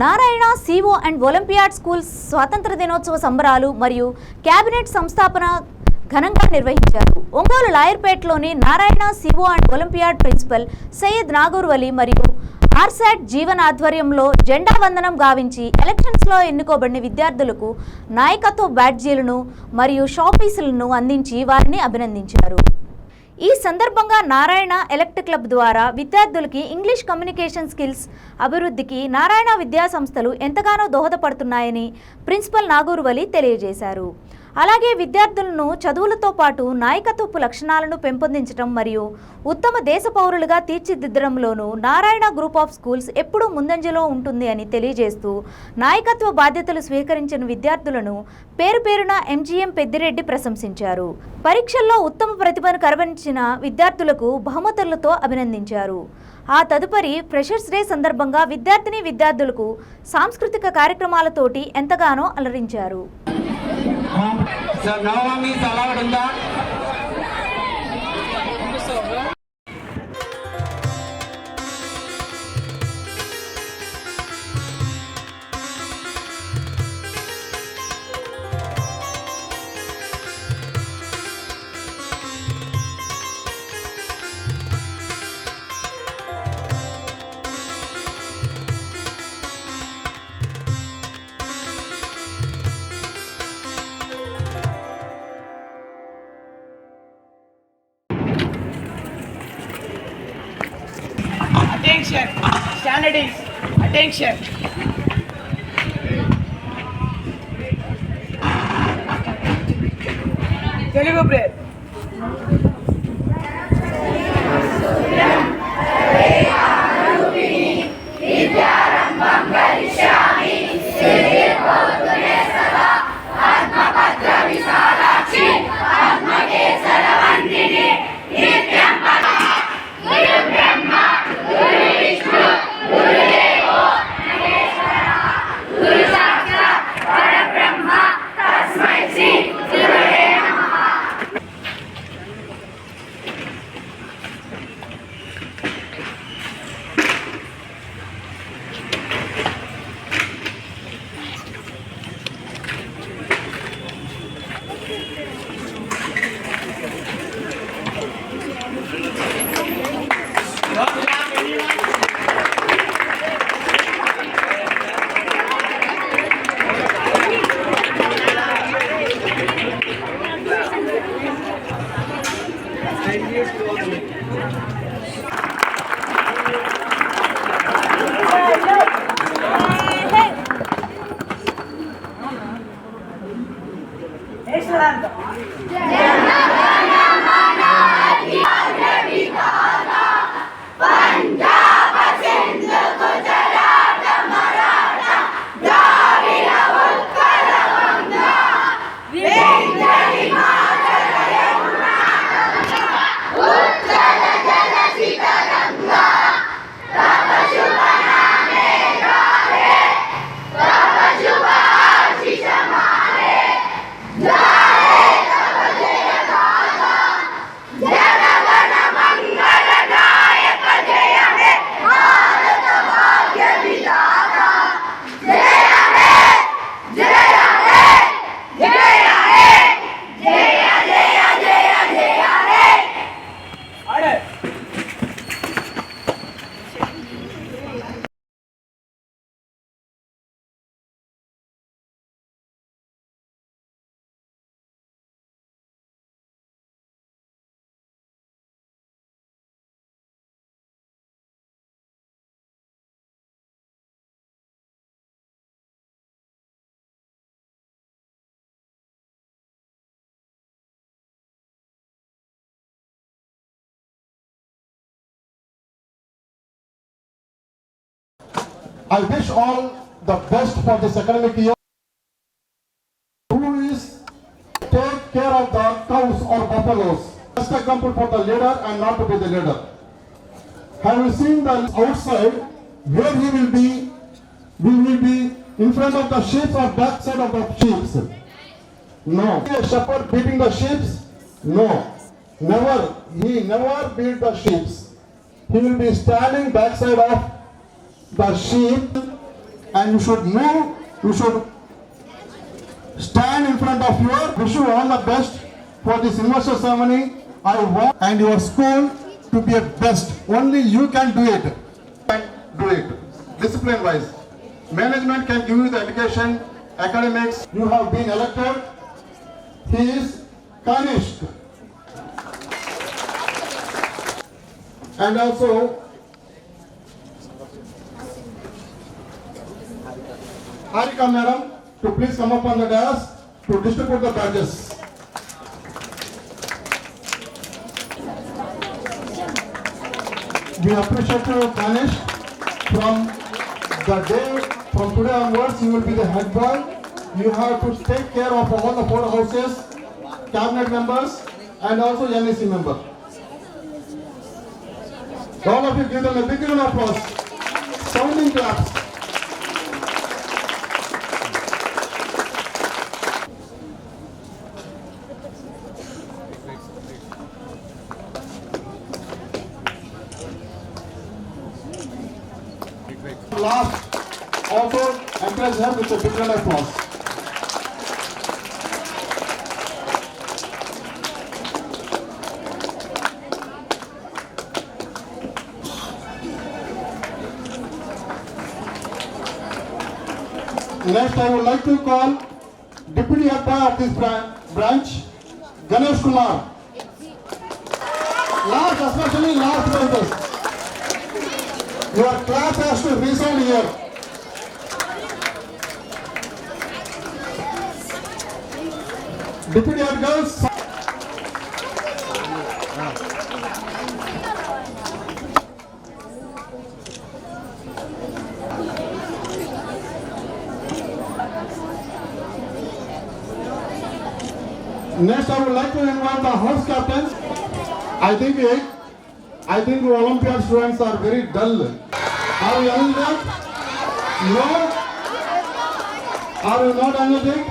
Narayana CO and Olympiad schools స్వాతంత్ర దినోత్సవ సంబరాలు మరియు కేబినెట్ సంస్థాపన ఘనంగా నిర్వహించారు. Ongole లాయర్పేటలోని Narayana CO and Olympiad principal Syed Nagoor Vali మరియు ఆర్సాట్ జీవన ఆధ్వర్యంలో జెండా వందనం గావించి ఎలక్షన్స్లో ఎన్నుకోబడిన విద్యార్థులకు నాయకత్వ బ్యాడ్జీలను మరియు షాపీసులను అందించి వారిని అభినందించారు. ఈ సందర్భంగా నారాయణ ఎలక్ట్ క్లబ్ ద్వారా విద్యార్థులకి ఇంగ్లీష్ కమ్యూనికేషన్ స్కిల్స్ అభివృద్ధికి నారాయణ విద్యా సంస్థలు ఎంతగానో దోహదపడుతున్నాయని ప్రిన్సిపల్ నాగూర్వలి తెలియజేశారు. అలాగే విద్యార్థులను చదువులతో పాటు నాయకత్వపు లక్షణాలను పెంపొందించడం మరియు ఉత్తమ దేశ పౌరులుగా తీర్చిదిద్దడంలోనూ నారాయణ గ్రూప్ ఆఫ్ స్కూల్స్ ఎప్పుడూ ముందంజలో ఉంటుంది అని తెలియజేస్తూ నాయకత్వ బాధ్యతలు స్వీకరించిన విద్యార్థులను పేరు పేరున ఎంజీఎం పెద్దిరెడ్డి ప్రశంసించారు. పరీక్షల్లో ఉత్తమ ప్రతిభను కరవరించిన విద్యార్థులకు బహుమతులతో అభినందించారు. ఆ తదుపరి ఫ్రెషర్స్ డే సందర్భంగా విద్యార్థిని విద్యార్థులకు సాంస్కృతిక కార్యక్రమాలతోటి ఎంతగానో అలరించారు. Sir, no Attention, standards, attention. Telugu break I wish all the best for this academic year. Who is take care of the cows or buffaloes? Best example for the leader and not to be the leader. Have you seen the outside where he will be? We will be in front of the sheep or back side of the sheep. No. A shepherd beating the sheep? No. Never. He never beat the sheep. He will be standing backside of the sheep and you should move, you should stand in front of your, wish you all the best for this investor ceremony. I want and your school to be at best. Only you can do it. Can do it. Discipline wise. Management can give you the education, academics. You have been elected. He is Kanishk. And also Harika madam to please come up on the dais to distribute the badges. We appreciate you, Ganesh. From the day, from today onwards, you will be the head boy. You have to take care of all the four houses, cabinet members, and also NEC member. All of you give them a big round of applause. Sounding claps. Last, also of applause. Next, I would like to call Deputy Boy of this branch, Ganesh Kumar. Last, especially last members. Your class has to resound here. Deputy Head Girls. Next, I would like to invite the house captains. I think it, I think the Olympiad students are very dull. Are you energetic? No? Are you not energetic?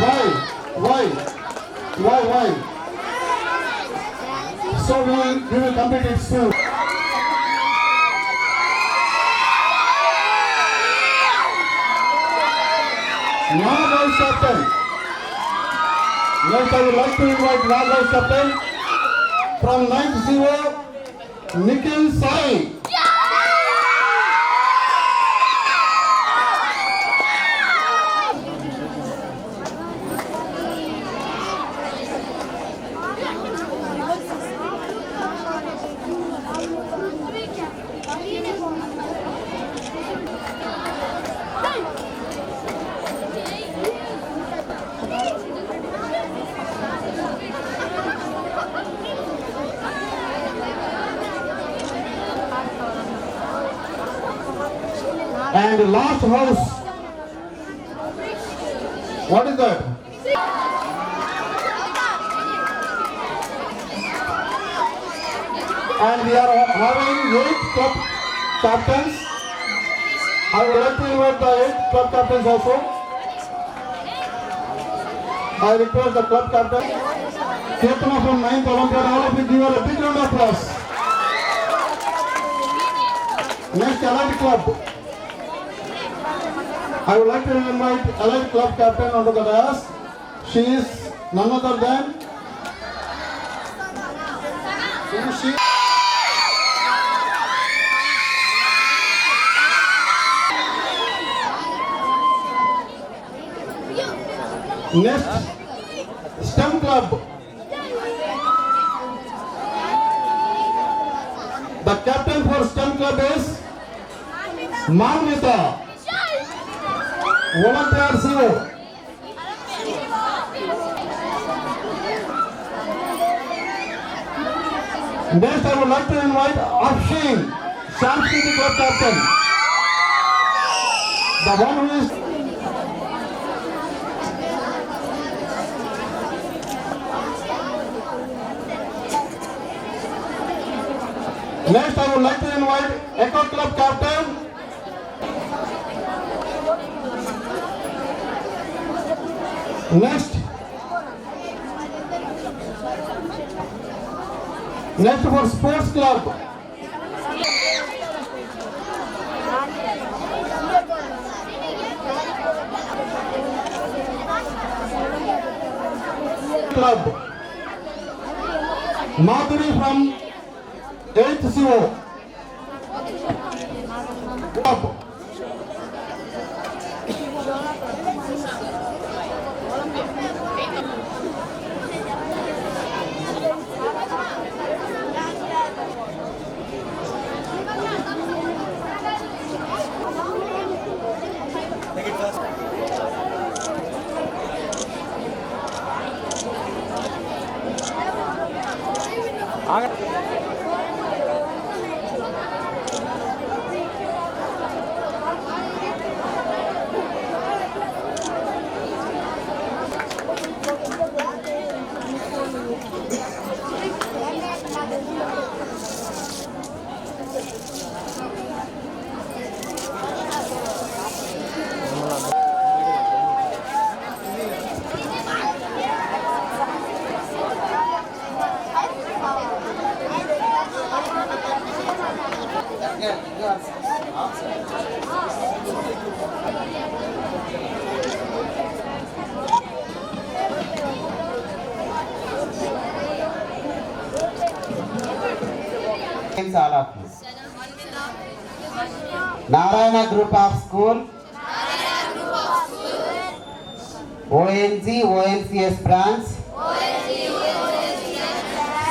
Why? Why? Why? Why? So we will, we will complete it soon. Now, vice captain. Next, I would like to invite Raj Vice Captain from 9th zero, Nikhil Sai. House. What is that? And we are having eight club captains. I would like to invite the eight club captains also. I request the club captain. Kirtana from 9th Olympiad, all of you give her a big round of applause. Next, Allied Club. I would like to invite Allied Club captain onto the dais. She is none other than. She? Next, STEM Club. The captain for STEM Club is Manvita. CEO. Next, I would like to invite Afshin, Sanskrit Club Captain. The one who is Next, I would like to invite Echo Club Captain. left. Left for sports club. Club. Madhuri from 8th 0 School. ONG, ONCS branch.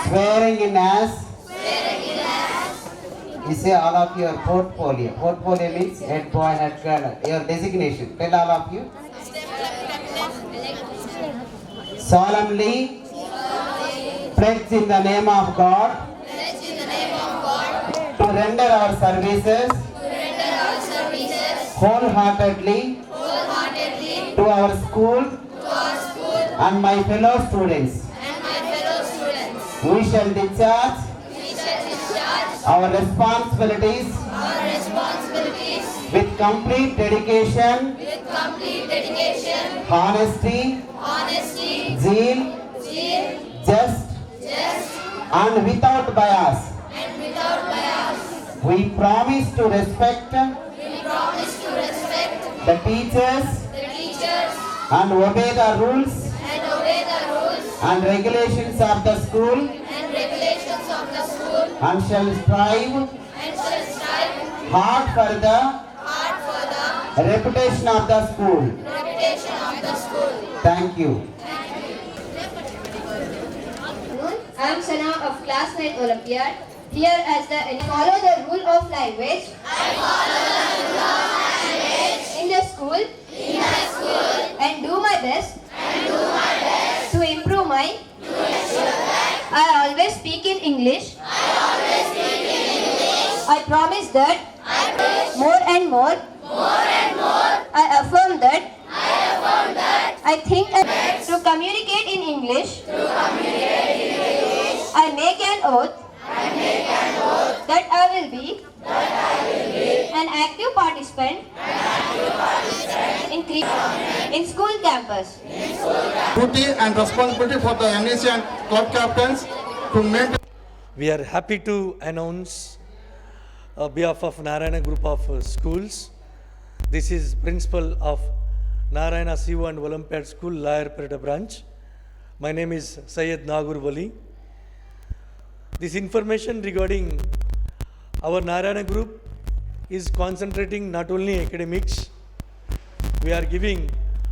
Swearing in as. You say all of your portfolio. Portfolio means head boy, head girl. Your designation. Tell all of you. Solemnly. Pledge in the name of God. To render our services. Wholeheartedly. To our school. And my fellow students. And my fellow students. We shall discharge. Our responsibilities. With complete dedication. Honesty. Zeal. Just. And without bias. And without bias. We promise to respect. The teachers. the teachers And obey the rules. And regulations of the school. And shall strive. Hard for the. hard for the Reputation of the school. Thank you. I am Sana of class 9 Olympiad. Here as the follow the rule of language. I follow the rule of language. In the school. In the school. And do my best. And do my best. To improve my. To ensure that. I always speak in English. I always speak in English. I promise that. I promise. More and more. More and more. I affirm that. I affirm that. I think and to communicate in English. I make an oath. That I will be. An active participant. In, cre- in school campus. Duty and responsibility for the NEC and club captains to maintain We are happy to announce on behalf of Narayana Group of uh, Schools. This is principal of Narayana Siva and Olympiad School, Layarpeta branch. My name is Sayed Nagur Wali. This information regarding our Narayana Group is concentrating not only academics, we are giving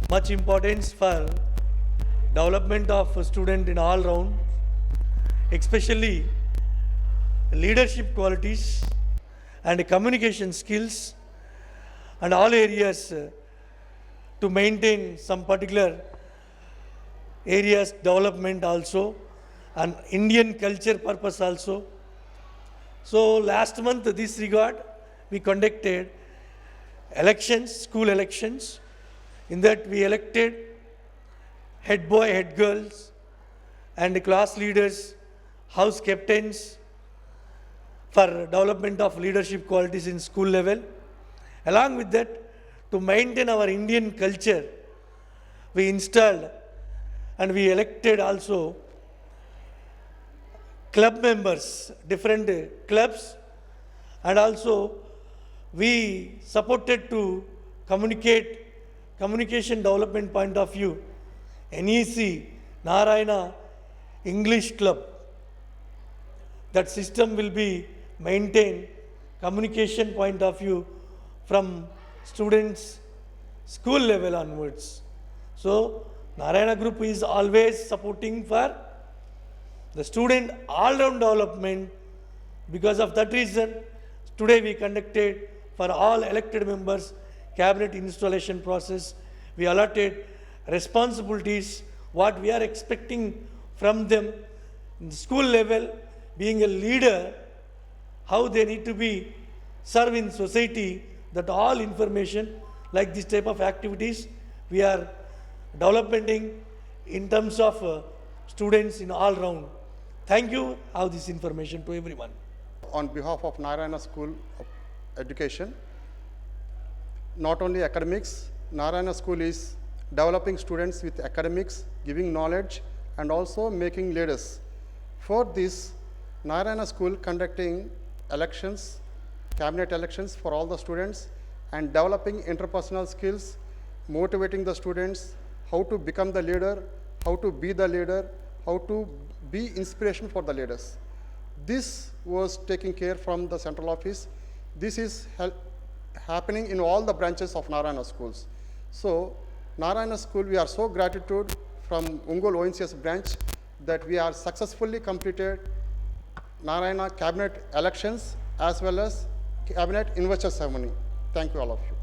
much importance for development of student in all round, especially leadership qualities and communication skills and all areas uh, to maintain some particular areas development also and Indian culture purpose also. So last month this regard we conducted elections, school elections. In that we elected head boy, head girls and class leaders, house captains for development of leadership qualities in school level. Along with that, to maintain our Indian culture, we installed and we elected also club members, different clubs, and also we supported to communicate, communication development point of view, NEC Narayana English Club. That system will be maintained, communication point of view, from students' school level onwards. So, Narayana Group is always supporting for the student all-round development. Because of that reason, today we conducted for all elected members cabinet installation process. We allotted responsibilities, what we are expecting from them the school level, being a leader, how they need to be serve in society, that all information like this type of activities we are developing in terms of uh, students in all round. Thank you, have this information to everyone. on behalf of Narayana School of Education. Not only academics, Narayana School is developing students with academics, giving knowledge, and also making leaders. For this, Narayana School conducting elections, cabinet elections for all the students, and developing interpersonal skills, motivating the students, how to become the leader, how to be the leader, how to be inspiration for the leaders. This was taken care from the central office. This is happening in all the branches of Narayana schools. So, Narayana school, we are so gratitude from Ungol ONCS branch that we are successfully completed Narayana cabinet elections as well as cabinet investor ceremony. Thank you all of you.